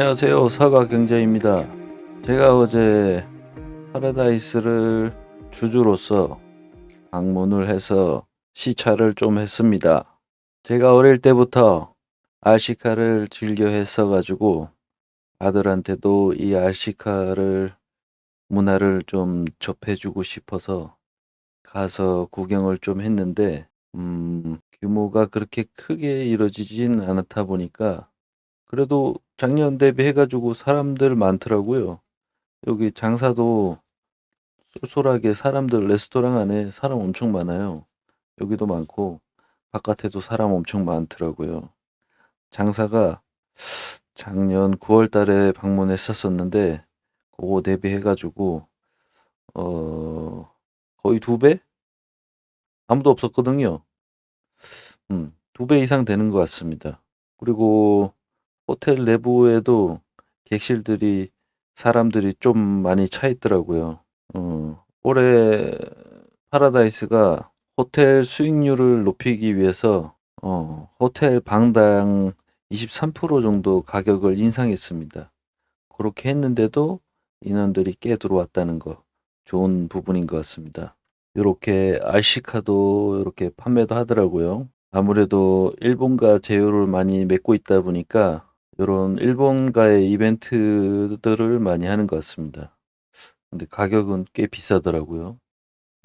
안녕하세요. 사과경제입니다. 제가 어제 파라다이스를 주주로서 방문을 해서 시차를 좀 했습니다. 제가 어릴 때부터 RC카를 즐겨 했어 가지고 아들한테도 이 RC카를 문화를 좀 접해주고 싶어서 가서 구경을 좀 했는데, 음, 규모가 그렇게 크게 이루어지진 않았다 보니까 그래도 작년 대비해가지고 사람들 많더라고요. 여기 장사도 쏠쏠하게 사람들 레스토랑 안에 사람 엄청 많아요. 여기도 많고 바깥에도 사람 엄청 많더라고요. 장사가 작년 9월 달에 방문했었었는데 그거 대비해가지고 어 거의 두 배? 아무도 없었거든요. 음, 두 배 이상 되는 것 같습니다. 그리고 호텔 내부에도 객실들이 사람들이 좀 많이 차 있더라고요. 어, 올해 파라다이스가 호텔 수익률을 높이기 위해서 어, 호텔 방당 23% 정도 가격을 인상했습니다. 그렇게 했는데도 인원들이 꽤 들어왔다는 거 좋은 부분인 것 같습니다. 이렇게 RC카도 이렇게 판매도 하더라고요. 아무래도 일본과 제휴를 많이 맺고 있다 보니까 이런 일본과의 이벤트들을 많이 하는 것 같습니다. 근데 가격은 꽤 비싸더라고요.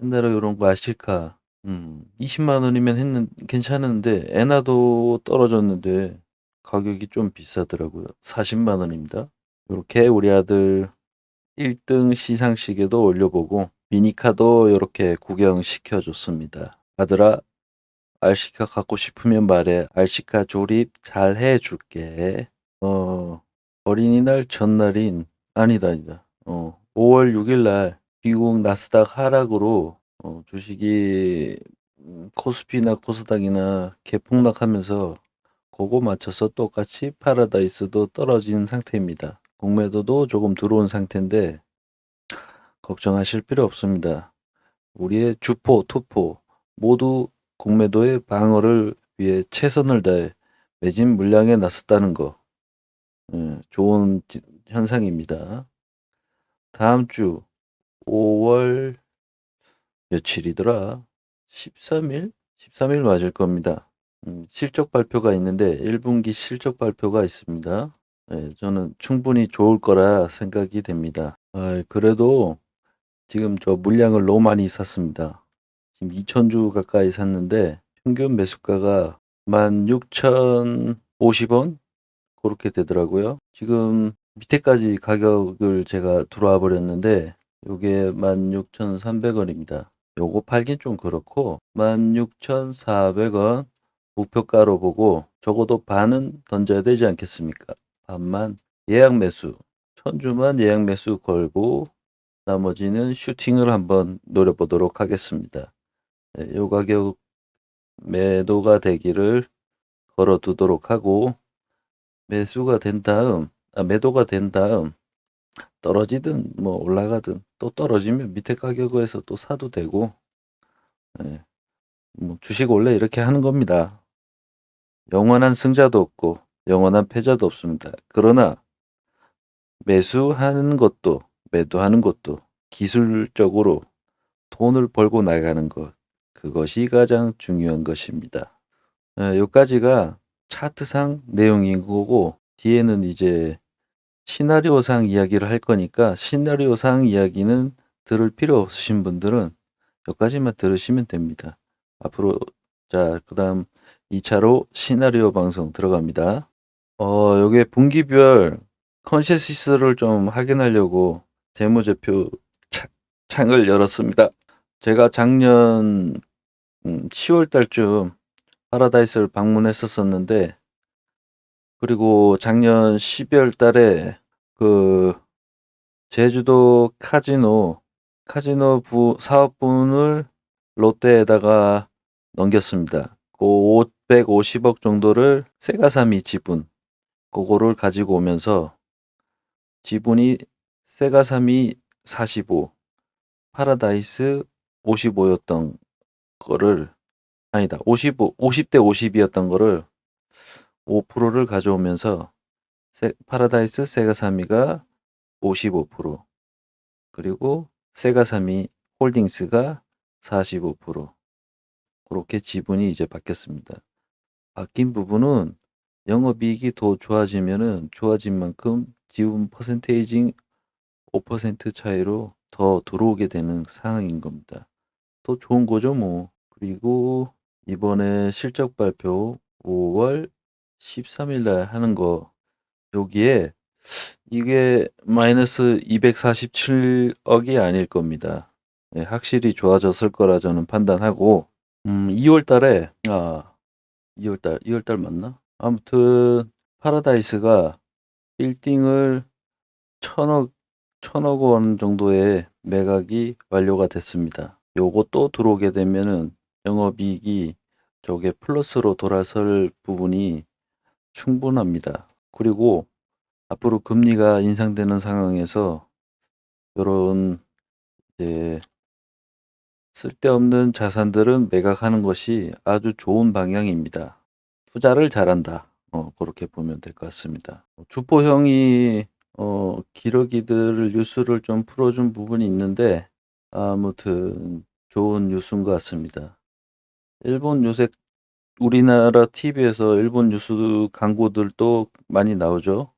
옛날에 이런 거 아실까? 음, 20만 원이면 했는 괜찮은데 엔화도 떨어졌는데 가격이 좀 비싸더라고요. 40만 원입니다. 이렇게 우리 아들 1등 시상식에도 올려보고 미니카도 이렇게 구경시켜 줬습니다. 아들아, RC카 갖고 싶으면 말해. RC카 조립 잘 해줄게. 어, 어린이날 전날인, 아니다, 아니다. 어, 5월 6일 날 미국 나스닥 하락으로 어, 주식이 음, 코스피나 코스닥이나 개폭락하면서 그거 맞춰서 똑같이 파라다이스도 떨어진 상태입니다. 공매도도 조금 들어온 상태인데 걱정하실 필요 없습니다. 우리의 주포, 투포 모두 공매도의 방어를 위해 최선을 다해 매진 물량에 나섰다는 거 예, 좋은 지- 현상입니다. 다음 주 5월 며칠이더라? 13일? 13일 맞을 겁니다. 음, 실적 발표가 있는데 1분기 실적 발표가 있습니다. 예, 저는 충분히 좋을 거라 생각이 됩니다. 아, 그래도 지금 저 물량을 너무 많이 샀습니다. 지금 2,000주 가까이 샀는데 평균 매수가가 16,050원 그렇게 되더라고요. 지금 밑에까지 가격을 제가 들어와 버렸는데 요게 16,300원입니다. 요거 팔긴 좀 그렇고 16,400원 목표가로 보고 적어도 반은 던져야 되지 않겠습니까? 반만 예약 매수, 천주만 예약 매수 걸고 나머지는 슈팅을 한번 노려보도록 하겠습니다. 네, 요 가격 매도가 되기를 걸어두도록 하고 매수가 된 다음, 아, 매도가 된 다음 떨어지든 뭐 올라가든 또 떨어지면 밑에 가격에서 또 사도 되고 예, 뭐 주식 원래 이렇게 하는 겁니다. 영원한 승자도 없고 영원한 패자도 없습니다. 그러나 매수하는 것도 매도하는 것도 기술적으로 돈을 벌고 나가는 것 그것이 가장 중요한 것입니다. 예, 여기까지가 차트상 내용인 거고 뒤에는 이제 시나리오상 이야기를 할 거니까 시나리오상 이야기는 들을 필요 없으신 분들은 여기까지만 들으시면 됩니다. 앞으로 자 그 다음 2차로 시나리오 방송 들어갑니다. 어 요게 분기별 컨센시스를 좀 확인하려고 재무제표 차- 창을 열었습니다. 제가 작년 10월 달쯤 파라다이스를 방문했었었는데 그리고 작년 12월 달에 그 제주도 카지노 카지노 부 사업분을 롯데에다가 넘겼습니다. 그 550억 정도를 세가사미 지분 그거를 가지고 오면서 지분이 세가사미 45 파라다이스 55였던 거를 아니다. 55, 50대 50이었던 거를 5%를 가져오면서 세- 파라다이스 세가사미가 55% 그리고 세가사미 홀딩스가 45% 그렇게 지분이 이제 바뀌었습니다. 바뀐 부분은 영업이익이 더 좋아지면은 좋아진 만큼 지분 퍼센테이징 5% 차이로 더 들어오게 되는 상황인 겁니다. 더 좋은 거죠, 뭐. 그리고 이번에 실적 발표 5월 13일 날 하는 거 여기에 이게 마이너스 247억이 아닐 겁니다. 네, 확실히 좋아졌을 거라 저는 판단하고 음, 2월 달에 아 2월 달 2월 달 맞나? 아무튼 파라다이스가 빌딩을 천억 천억 원 정도의 매각이 완료가 됐습니다. 또 들어오게 되면은 영업이익이 저게 플러스로 돌아설 부분이 충분합니다. 그리고 앞으로 금리가 인상되는 상황에서 요런 이제 쓸데없는 자산들은 매각하는 것이 아주 좋은 방향입니다. 투자를 잘한다. 어, 그렇게 보면 될 것 같습니다. 주포형이 어, 기러기들 뉴스를 좀 풀어준 부분이 있는데 아무튼 좋은 뉴스인 것 같습니다. 일본 요새 우리나라 TV에서 일본 뉴스 광고들도 많이 나오죠.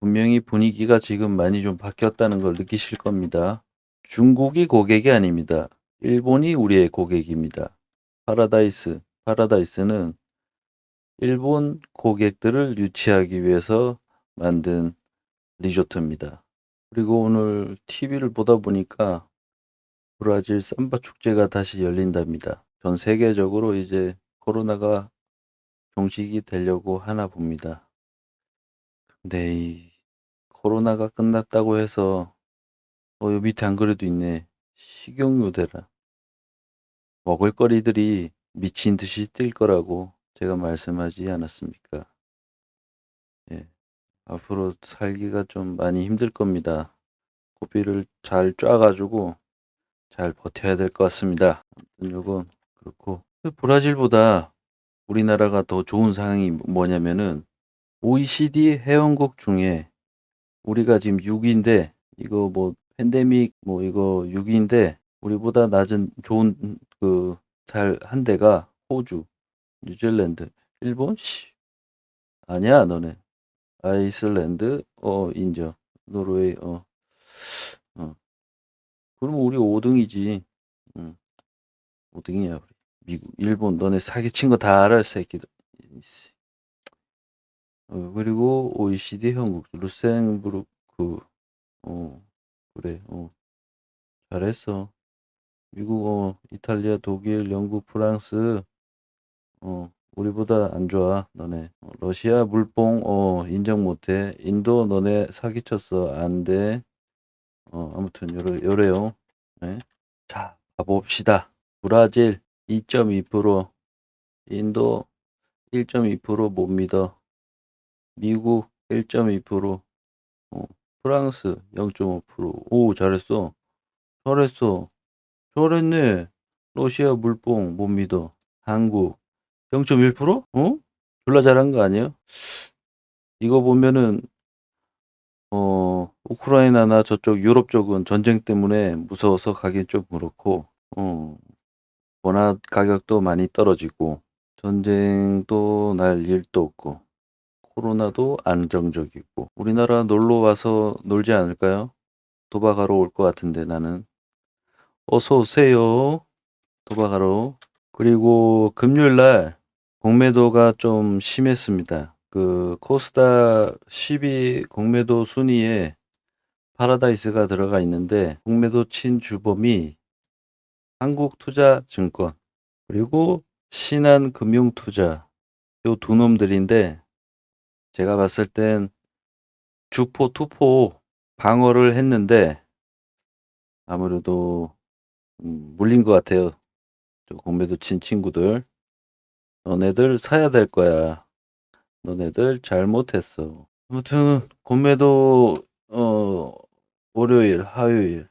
분명히 분위기가 지금 많이 좀 바뀌었다는 걸 느끼실 겁니다. 중국이 고객이 아닙니다. 일본이 우리의 고객입니다. 파라다이스, 파라다이스는 일본 고객들을 유치하기 위해서 만든 리조트입니다. 그리고 오늘 TV를 보다 보니까 브라질 삼바 축제가 다시 열린답니다. 전 세계적으로 이제 코로나가 종식이 되려고 하나 봅니다. 근데 이 코로나가 끝났다고 해서 어, 요 밑에 안 그래도 있네. 식용유 대란. 먹을거리들이 미친 듯이 뛸 거라고 제가 말씀하지 않았습니까? 예. 앞으로 살기가 좀 많이 힘들 겁니다. 고비를 잘 쪄가지고 잘 버텨야 될 것 같습니다. 요건 그렇고 그 브라질보다 우리나라가 더 좋은 상황이 뭐냐면은 OECD 회원국 중에 우리가 지금 6위인데 이거 뭐 팬데믹 뭐 이거 6위인데 우리보다 낮은 좋은 그 잘 한 데가 호주, 뉴질랜드, 일본? 씨. 아니야 너네. 아이슬란드? 어 인정. 노르웨이 어. 어. 그럼 우리 5등이지. 응. 5등이야 우리 미국 일본 너네 사기친 거 다 알아 새끼들. 어, 그리고 OECD 형국 루셈부르크 어 그래 어. 잘했어. 미국 어 이탈리아 독일 영국 프랑스 어 우리보다 안 좋아 너네. 어, 러시아 물뽕 어 인정 못해. 인도 너네 사기쳤어 안돼. 어 아무튼 요래, 요래요. 네. 자 가봅시다. 브라질 2.2% 인도 1.2%못 믿어 미국 1.2% 어, 프랑스 0.5%오 잘했어 잘했어 잘했네 러시아 물뽕 못 믿어 한국 0.1%? 어? 졸라 잘한 거 아니에요? 이거 보면은 어 우크라이나나 저쪽 유럽 쪽은 전쟁 때문에 무서워서 가긴 좀 그렇고 어 원화 가격도 많이 떨어지고 전쟁도 날 일도 없고 코로나도 안정적이고 우리나라 놀러 와서 놀지 않을까요? 도박하러 올 것 같은데 나는 어서 오세요 도박하러 그리고 금요일 날 공매도가 좀 심했습니다. 그 코스다 10위 공매도 순위에 파라다이스가 들어가 있는데 공매도 친 주범이 한국투자증권 그리고 신한금융투자 요 두 놈들인데 제가 봤을 땐 주포 투포 방어를 했는데 아무래도 음, 물린 것 같아요. 저 공매도 친 친구들. 너네들 사야 될 거야. 너네들 잘못했어. 아무튼 공매도 어 월요일, 화요일,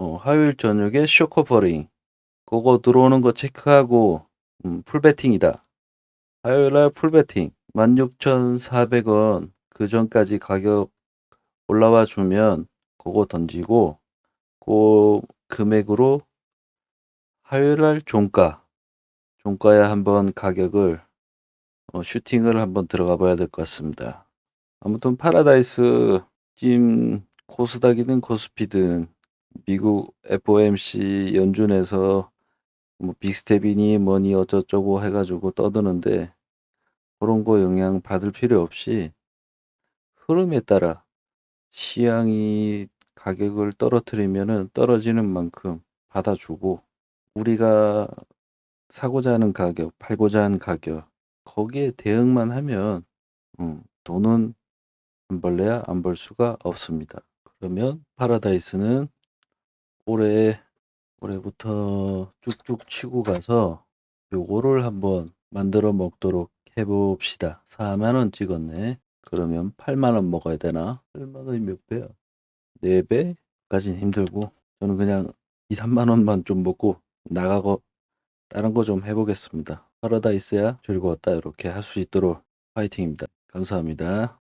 어 화요일 저녁에 쇼커버링 그거 들어오는 거 체크하고 음, 풀배팅이다. 화요일 날 풀배팅. 16,400원 그 전까지 가격 올라와 주면 그거 던지고 그 금액으로 화요일 날 종가 종가에 한번 가격을 어, 슈팅을 한번 들어가 봐야 될 것 같습니다. 아무튼 파라다이스 찜 코스닥이든 코스피든 미국 FOMC 연준에서 뭐 빅스텝이니 뭐니 어쩌저쩌고 해가지고 떠드는데 그런 거 영향 받을 필요 없이 흐름에 따라 시향이 가격을 떨어뜨리면은 떨어지는 만큼 받아주고 우리가 사고자 하는 가격, 팔고자 하는 가격 거기에 대응만 하면 음, 돈은 안 벌래야 안 벌 수가 없습니다. 그러면 파라다이스는 올해 올해부터 쭉쭉 치고 가서 요거를 한번 만들어 먹도록 해봅시다. 4만 원 찍었네. 그러면 8만 원 먹어야 되나? 8만 원이 몇 배야? 4배 까진 힘들고 저는 그냥 2, 3만 원만 좀 먹고 나가고 다른 거 좀 해보겠습니다. 파라다이스야 즐거웠다 이렇게 할 수 있도록 파이팅입니다. 감사합니다.